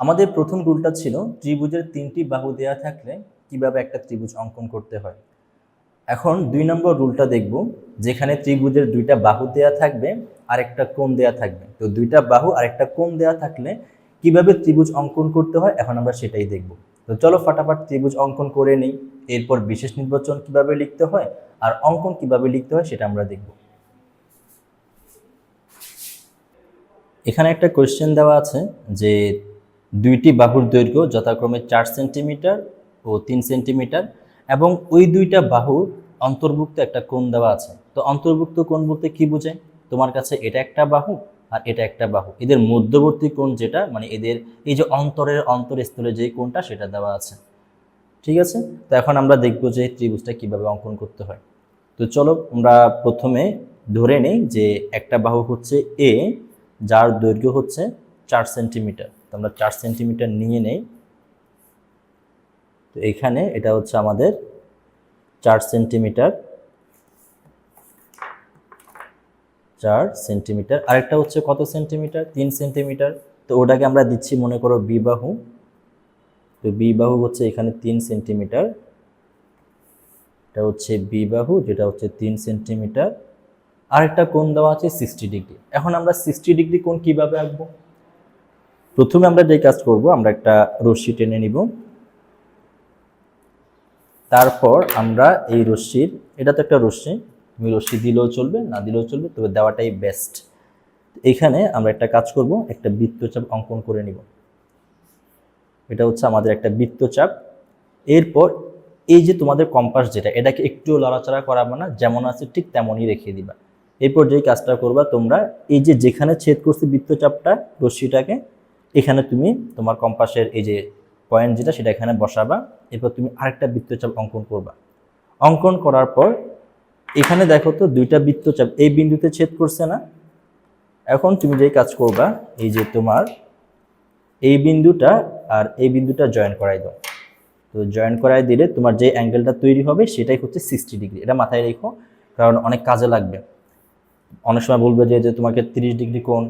আমাদের প্রথম রুলটা ছিল ত্রিভুজের তিনটি বাহু দেয়া থাকলে কীভাবে একটা ত্রিভুজ অঙ্কন করতে হয়। এখন দুই নম্বর রুলটা দেখব, যেখানে ত্রিভুজের দুইটা বাহু দেয়া থাকবে আর একটা কোণ দেয়া থাকবে। তো দুইটা বাহু আর একটা কোণ দেয়া থাকলে কীভাবে ত্রিভুজ অঙ্কন করতে হয়, এখন আমরা সেটাই দেখব। তো চলো ফাটাফাট ত্রিভুজ অঙ্কন করে নিই। এরপর বিশেষ নির্বাচন কীভাবে লিখতে হয় আর অঙ্কন কীভাবে লিখতে হয় সেটা আমরা দেখব। এখানে একটা কোয়েশ্চেন দেওয়া আছে যে দুইটি বাহুর দৈর্ঘ্য যথাক্রমে চার সেন্টিমিটার ও তিন সেন্টিমিটার এবং ওই দুইটা বাহুর অন্তর্ভুক্ত একটা কোণ দেওয়া আছে। তো অন্তর্ভুক্ত কোণ বলতে কি বোঝায়? তোমার কাছে এটা একটা বাহু আর এটা একটা বাহু। এদের মধ্যবর্তী কোণ যেটা মানে এদের এই যে অন্তরের অন্তরস্থলে যে কোণটা, সেটা দেওয়া আছে। ঠিক আছে? তো এখন আমরা দেখব যে ত্রিভুজটা কীভাবে অঙ্কন করতে হয়। তো চলো আমরা প্রথমে ধরে নেই যে একটা বাহু হচ্ছে এ যার দৈর্ঘ্য হচ্ছে চার সেন্টিমিটার। তো আমরা চার সেন্টিমিটার নিয়ে নেই। তো এখানে এটা হচ্ছে আমাদের চার সেন্টিমিটার। চার সেন্টিমিটার। আরেকটা হচ্ছে কত সেন্টিমিটার? তিন সেন্টিমিটার। তো ওটাকে আমরা দিচ্ছি মনে করো বি বাহু তো বি বাহু হচ্ছে এখানে তিন সেন্টিমিটার। এটা হচ্ছে বি বাহু যেটা হচ্ছে তিন সেন্টিমিটার। আরেকটা কোণ দেওয়া আছে সিক্সটি ডিগ্রি। এখন আমরা সিক্সটি ডিগ্রি কোণ কীভাবে আঁকবো? প্রথমে আমরা যে কাজ করব, আমরা একটা রশ্মি টেনে নিব। তারপর আমরা এই রশ্মির, এটা তো একটা রশ্মি, তুমি রশ্মি দিলেও চলবে, না দিলেও চলবে, তবে দেওয়াটাই বেস্ট এখানে আমরা একটা কাজ করব, একটা বৃত্তচাপ অঙ্কন করে নিব। এটা হচ্ছে আমাদের একটা বৃত্তচাপ। এরপর এই যে তোমাদের কম্পাস যেটা, এটাকে একটু লড়াচড়া করাবো না, যেমন আছে ঠিক তেমনই রেখে দিবা। এরপর যেই কাজটা করবা তোমরা, এই যে যেখানে ছেদ করছে বৃত্তচাপটা, রশ্মিটাকে এখানে তুমি তোমার কম্পাসের এই যে পয়েন্ট যেটা, সেটা এখানে বসাবা। এরপর তুমি আরেকটা বৃত্তচাপ অঙ্কন করবা। অঙ্কন করার পর এখানে দেখো তো দুইটা বৃত্তচাপ, এই বিন্দুতে ছেদ করছে না। এখন তুমি যেই কাজ করবা, এই যে তোমার এই বিন্দুটা আর এই বিন্দুটা জয়েন করাই দাও। তো জয়েন করাই দিলে তোমার যে অ্যাঙ্গেলটা তৈরি হবে, সেটাই হচ্ছে সিক্সটি ডিগ্রি এটা মাথায় রেখো, কারণ অনেক কাজে লাগবে। অনেক সময় বলবে যে যে তোমাকে তিরিশ ডিগ্রি কোণ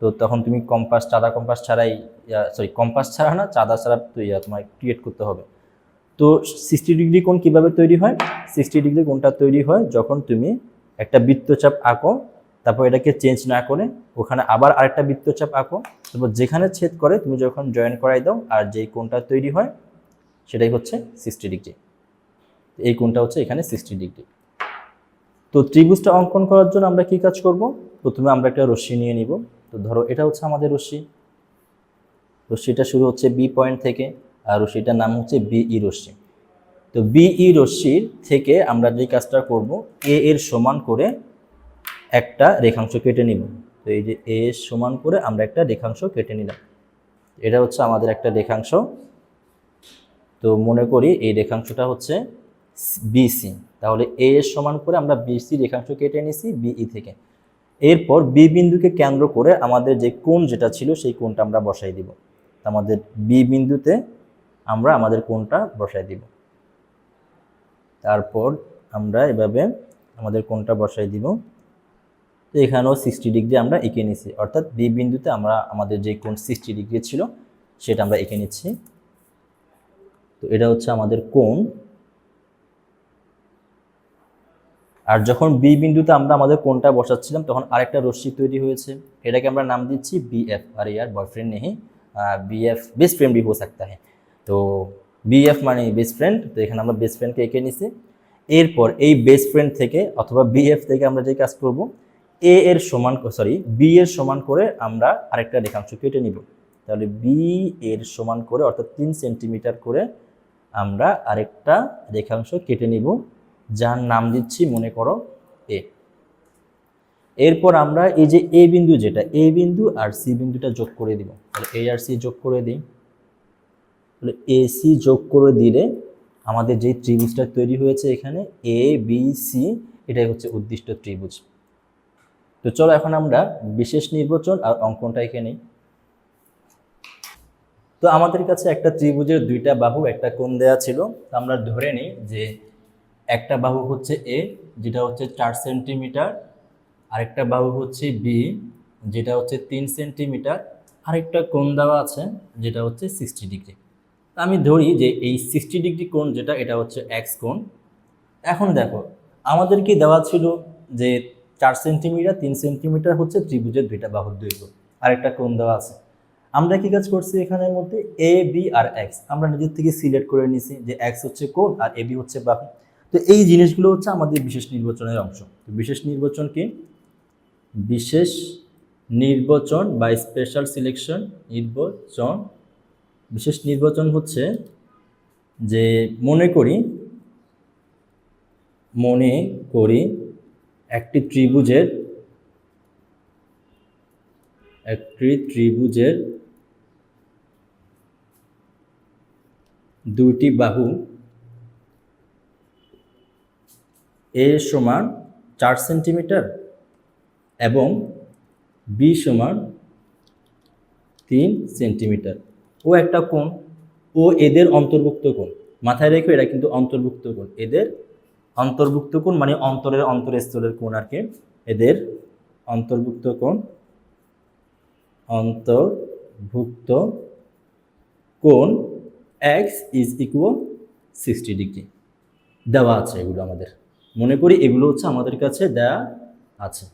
তো তখন তুমি কম্পাস, চাঁদা কম্পাস ছাড়াই সরি কম্পাস ছাড়া না, চাঁদা ছাড়া তোমার ক্রিয়েট করতে হবে। তো সিক্সটি ডিগ্রি কোণ কীভাবে তৈরি হয়? সিক্সটি ডিগ্রি কোণটা তৈরি হয় যখন তুমি একটা বৃত্তচাপ আঁকো, তারপর এটাকে চেঞ্জ না করে ওখানে আবার আরেকটা বৃত্তচাপ আঁকো, তারপর যেখানে ছেদ করে তুমি যখন জয়েন করাই দাও আর যেই কোণটা তৈরি হয়, সেটাই হচ্ছে সিক্সটি ডিগ্রি এই কোণটা হচ্ছে এখানে সিক্সটি ডিগ্রি তো ত্রিভুজটা অঙ্কন করার জন্য আমরা কি কাজ করব? প্রথমে আমরা একটা রশ্মি নিয়ে নিব। তো ধরো এটা হচ্ছে আমাদের রশ্মি। রশ্মিটা শুরু হচ্ছে বি পয়েন্ট থেকে, আর রশ্মিটার নাম হচ্ছে বিই রশ্মি। তো বিই রশ্মির থেকে আমরা যে কাজটা করব এ এর সমান করে একটা রেখাংশ কেটে নিব। তো এই যে এ এর সমান করে আমরা একটা রেখাংশ কেটে নিলাম। এটা হচ্ছে আমাদের একটা রেখাংশ। তো মনে করি এই রেখাংশটা হচ্ছে বিসি তাহলে এ এর সমান করে আমরা বিসি রেখাংশ কেটে নিছি বিই থেকে। এরপর বি বিন্দুকে কেন্দ্র করে আমাদের যে কোণ যেটা ছিল সেই কোণটা আমরা বসাই দিব। আমাদের বি বিন্দুতে আমরা আমাদের কোণটা বসাই দিব। তারপর আমরা এভাবে আমাদের কোণটা বসাই দিব। তো এখানেও সিক্সটি ডিগ্রি আমরা এঁকে নিছি। অর্থাৎ বি বিন্দুতে আমরা আমাদের যে কোণ সিক্সটি ডিগ্রি ছিল, সেটা আমরা এঁকে নিচ্ছি। তো এটা হচ্ছে আমাদের কোণ। আর যখন বি বিন্দুতে আমরা আমাদের কোনটা বসাচ্ছিলাম, তখন আরেকটা রশ্মি তৈরি হয়েছে। এটাকে আমরা নাম দিচ্ছি বিএফ আর ইয়ার বয়ফ্রেন্ড নেই। বিএফ বেস্ট ফ্রেন্ড বি হো সাকতা হ্যাঁ তো বিএফ মানে বেস্ট ফ্রেন্ড তো এখানে আমরা বেস্ট ফ্রেন্ডকে এঁকে নিছি। এরপর এই বেস্ট ফ্রেন্ড থেকে অথবা বিএফ থেকে আমরা যে কাজ করব এ এর সমান সরি বি এর সমান করে আমরা আরেকটা রেখাংশ কেটে নিব। তাহলে বি এর সমান করে, অর্থাৎ তিন সেন্টিমিটার করে আমরা আরেকটা রেখাংশ কেটে নিব। যার নাম দিচ্ছি, মনে করো এ এরপর আমরা এই যে এ বিন্দু যেটা এ বিন্দু আর সি বিন্দুটা যোগ করে দিব। তাহলে এ আর সি যোগ করে দিই। তাহলে এ সি যোগ করে দিলে আমাদের যে ত্রিভুজটা তৈরি হয়েছে এখানে এ বি সি এটাই হচ্ছে উদ্দিষ্ট ত্রিভুজ। তো চলো এখন আমরা বিশেষ নির্বাচন আর অঙ্কনটা এখানে তো আমাদের কাছে একটা ত্রিভুজের দুইটা বাহু, একটা কোণ দেয়া ছিল। আমরা ধরে নিই যে একটা বাহু হচ্ছে এ যেটা হচ্ছে চার সেন্টিমিটার। আরেকটা বাহু হচ্ছে বি যেটা হচ্ছে তিন সেন্টিমিটার। আরেকটা কোণ দেওয়া আছে, যেটা হচ্ছে সিক্সটি ডিগ্রি আমি ধরি যে এই সিক্সটি ডিগ্রি কোণ যেটা, এটা হচ্ছে এক্স কোণ। এখন দেখো আমাদেরকে দেওয়া ছিল যে চার সেন্টিমিটার, তিন সেন্টিমিটার হচ্ছে ত্রিভুজের দুইটা বাহুর দৈর্ঘ্য। আরেকটা কোণ দেওয়া আছে। আমরা কি কাজ করছি এখানের মধ্যে? এ বি আর এক্স আমরা নিজের থেকে সিলেক্ট করে নিছি যে এক্স হচ্ছে কোণ আর এ বি হচ্ছে বাহু। তো এই জিনিসগুলো হচ্ছে আমাদের বিশেষ নির্বাচনের অংশ। বিশেষ নির্বাচন কি? বিশেষ নির্বাচন বা স্পেশাল সিলেকশন নির্বাচন। বিশেষ নির্বাচন হচ্ছে যে মনে করি মনে করি একটি ত্রিভুজের একটি ত্রিভুজের দুটি বাহু এ সমান চার সেন্টিমিটার এবং বি সমান তিন সেন্টিমিটার। ও একটা কোণ, ও এদের অন্তর্ভুক্ত কোণ। মাথায় রেখে এরা কিন্তু অন্তর্ভুক্ত কোণ। এদের অন্তর্ভুক্ত কোণ মানে অন্তরের অন্তরস্থলের কোণ আর কি। এদের অন্তর্ভুক্ত কোণ অন্তর্ভুক্ত কোণ x is equal sixty degree দেওয়া আছে এগুলো আমাদের। মনে করি এগুলো হচ্ছে আমাদের কাছে দেয়া আছে।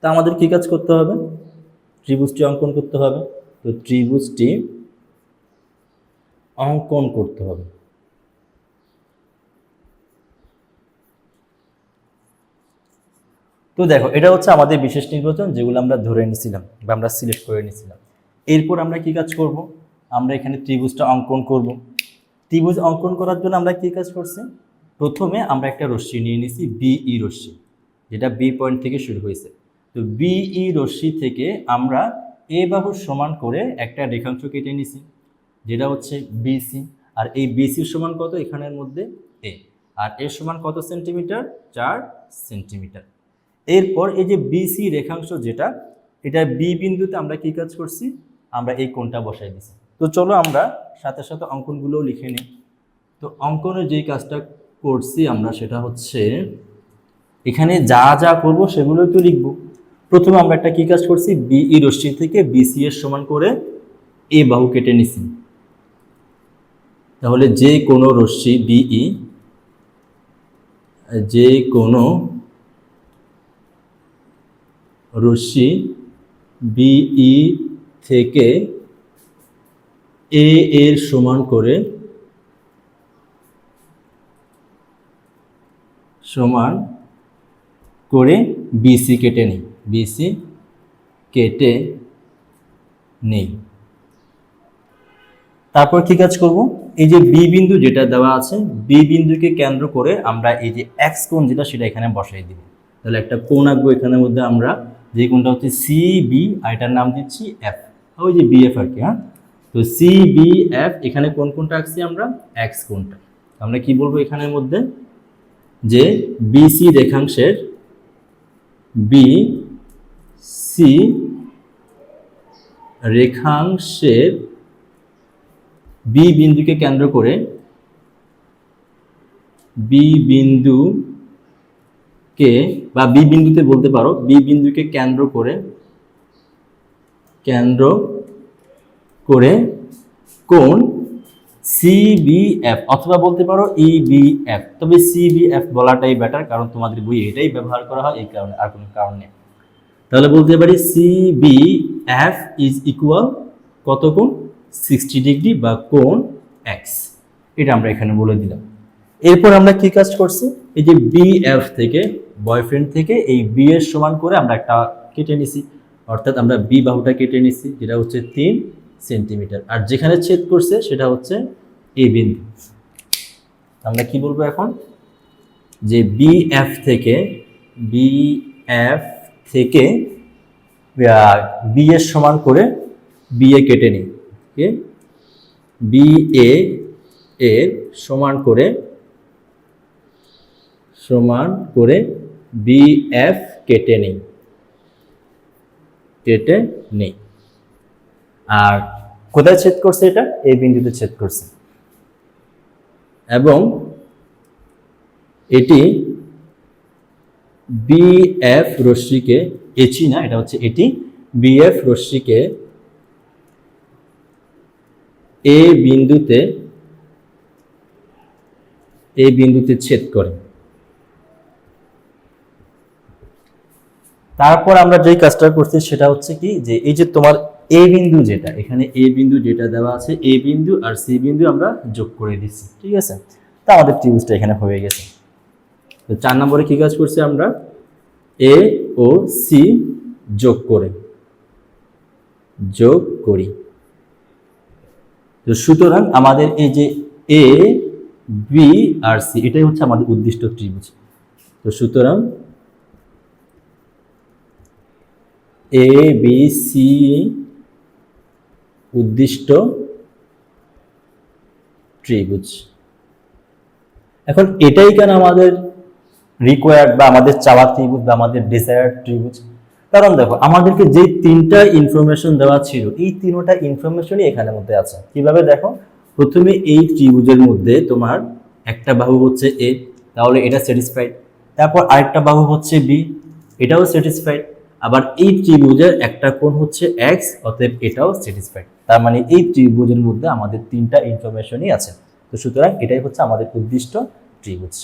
তা আমাদের কী কাজ করতে হবে? ত্রিভুজটি অঙ্কন করতে হবে। তো ত্রিভুজটি অঙ্কন করতে হবে। তো দেখো, এটা হচ্ছে আমাদের বিশেষ নির্বাচন যেগুলো আমরা ধরে নিয়েছিলাম বা আমরা সিলেক্ট করে নিয়েছিলাম এরপর আমরা কি কাজ করব? আমরা এখানে ত্রিভুজটা অঙ্কন করব। ত্রিভুজ অঙ্কন করার জন্য আমরা কি কাজ করছি? প্রথমে আমরা একটা রশ্মি নিয়ে নিছি বিই রশ্মি, যেটা বি পয়েন্ট থেকে শুরু হয়েছে। তো বিই রশ্মি থেকে আমরা এ বাহুর সমান করে একটা রেখাংশ কেটে নিছি, যেটা হচ্ছে বিসি। আর এই বিসির সমান কত এখানের মধ্যে? এ। আর এর সমান কত সেন্টিমিটার? চার সেন্টিমিটার। এরপর এই যে বিসি রেখাংশ যেটা, এটা বি বিন্দুতে আমরা কি কাজ করছি? আমরা এই কোণটা বসাই দিছি। তো চলো আমরা সাথে সাথে অঙ্কনগুলোও লিখে নিই। তো অঙ্কনের যেই কাজটা করছি আমরা সেটা হচ্ছে, এখানে যা যা করব সেগুলোই তো লিখব। প্রথমে আমরা একটা কি কাজ করছি? বিই রশ্মি থেকে বিসি এর সমান করে এ বাহু কেটে নিছি। তাহলে যে কোনো রশ্মি, বিই, যে কোনো রশ্মি বিই থেকে এ এর সমান করে সমান করে বিসি কেটে নিই। বিসি কেটে নেই। তারপর কি কাজ করব? এই যে বি বিন্দু যেটা দেওয়া আছে বি বিন্দুকে কেন্দ্র করে আমরা এই যে এক্স কোণ যেটা, সেটা এখানে বসাই দিব। তাহলে একটা কোণ আঁকবো এখানের মধ্যে আমরা, যে কোণটা হচ্ছে সি বি আর নাম দিচ্ছি এফ ওই যে বিএফ আর কি হ্যাঁ? তো সি বি এফ এখানে কোন কোনটা আঁকছি আমরা? এক্স কোণটা। আমরা কি বলব এখানের মধ্যে? যে বিসি রেখাংশের বি সি রেখাংশের বি বিন্দুকে কেন্দ্র করে বি বিন্দুকে বা বি বিন্দুতে বলতে পারো বি বিন্দুকে কেন্দ্র করে কেন্দ্র করে কোন সিবিএফ অথবা বলতে পারো ইবিএফ তবে সিবিএফ বলাটাই বেটার কারণ তোমাদের বই এটাই ব্যবহার করা হয়, এই কারণে, আর কোনো কারণ নেই। তাহলে বলতে পারি সিবিএফ ইজ ইকুয়াল কত কোণ? সিক্সটি ডিগ্রি বা কোণ এক্স এটা আমরা এখানে বলে দিলাম। এরপর আমরা কি কাজ করছি? এই যে বিএফ থেকে বয়ফ্রেন্ড থেকে এই বি এর সমান করে আমরা একটা কেটে নিছি। অর্থাৎ আমরা বি বাহুটা কেটে নিছি, যেটা হচ্ছে তিন। সেন্টিমিটার। আর যেখানে ছেদ করছে সেটা হচ্ছে এ বিন্দু। আমরা কি বলব এখন? যে বিএফ থেকে বিএফ থেকে বি এর সমান করে বি এ কেটে নিই ওকে বি এ এর সমান করে সমান করে বিএফ কেটে নেই কেটে নেই। আর কোথায় ছেদ করছে এটা? এই বিন্দুতে ছেদ করছে। এবং এটি বিএফ রশ্মিকে এচি না, এটা হচ্ছে এটি বিএফ রশ্মিকে এ বিন্দুতে এ বিন্দুতে ছেদ করে। তারপর আমরা যে কাজটা করছি সেটা হচ্ছে কি? যে এই যে তোমার এ বিন্দু যেটা, এখানে এ বিন্দু যেটা দেওয়া আছে এ বিন্দু আর সি বিন্দু আমরা যোগ করে দিচ্ছি, ঠিক আছে? তা আমাদের ত্রিভুজটা এখানে হয়ে গেছে। তো চার নম্বরে কি কাজ করছি আমরা? এ ও সি যোগ করে, যোগ করি। তো সুতরাং আমাদের এই যে এ বি আর সি এটাই হচ্ছে আমাদের উদ্দিষ্ট ত্রিভুজ। তো সুতরাং এ বি সি উদ্দিষ্ট ত্রিভুজ। এখন এটাই কেন আমাদের রিকোয়ার্ড বা আমাদের চাওয়া ত্রিভুজ বা আমাদের ডিজায়ার্ড ত্রিভুজ? কারণ দেখো, আমাদেরকে যে তিনটা ইনফরমেশন দেওয়া ছিল, এই তিনটা ইনফরমেশনই এখানে মধ্যে আছে। কীভাবে দেখো? প্রথমে এই ত্রিভুজের মধ্যে তোমার একটা বাহু হচ্ছে এ তাহলে এটা স্যাটিসফাইড তারপর আরেকটা বাহু হচ্ছে বি এটাও স্যাটিসফাইড আবার এই ত্রিভুজের একটা কোণ হচ্ছে এক্স অতএব এটাও স্যাটিসফাইড তার মানে এই ত্রিভুজের মধ্যে আমাদের তিনটা ইনফরমেশনই আছে। তো সুতরাং এটাই হচ্ছে আমাদের উদ্দিষ্ট ত্রিভুজ।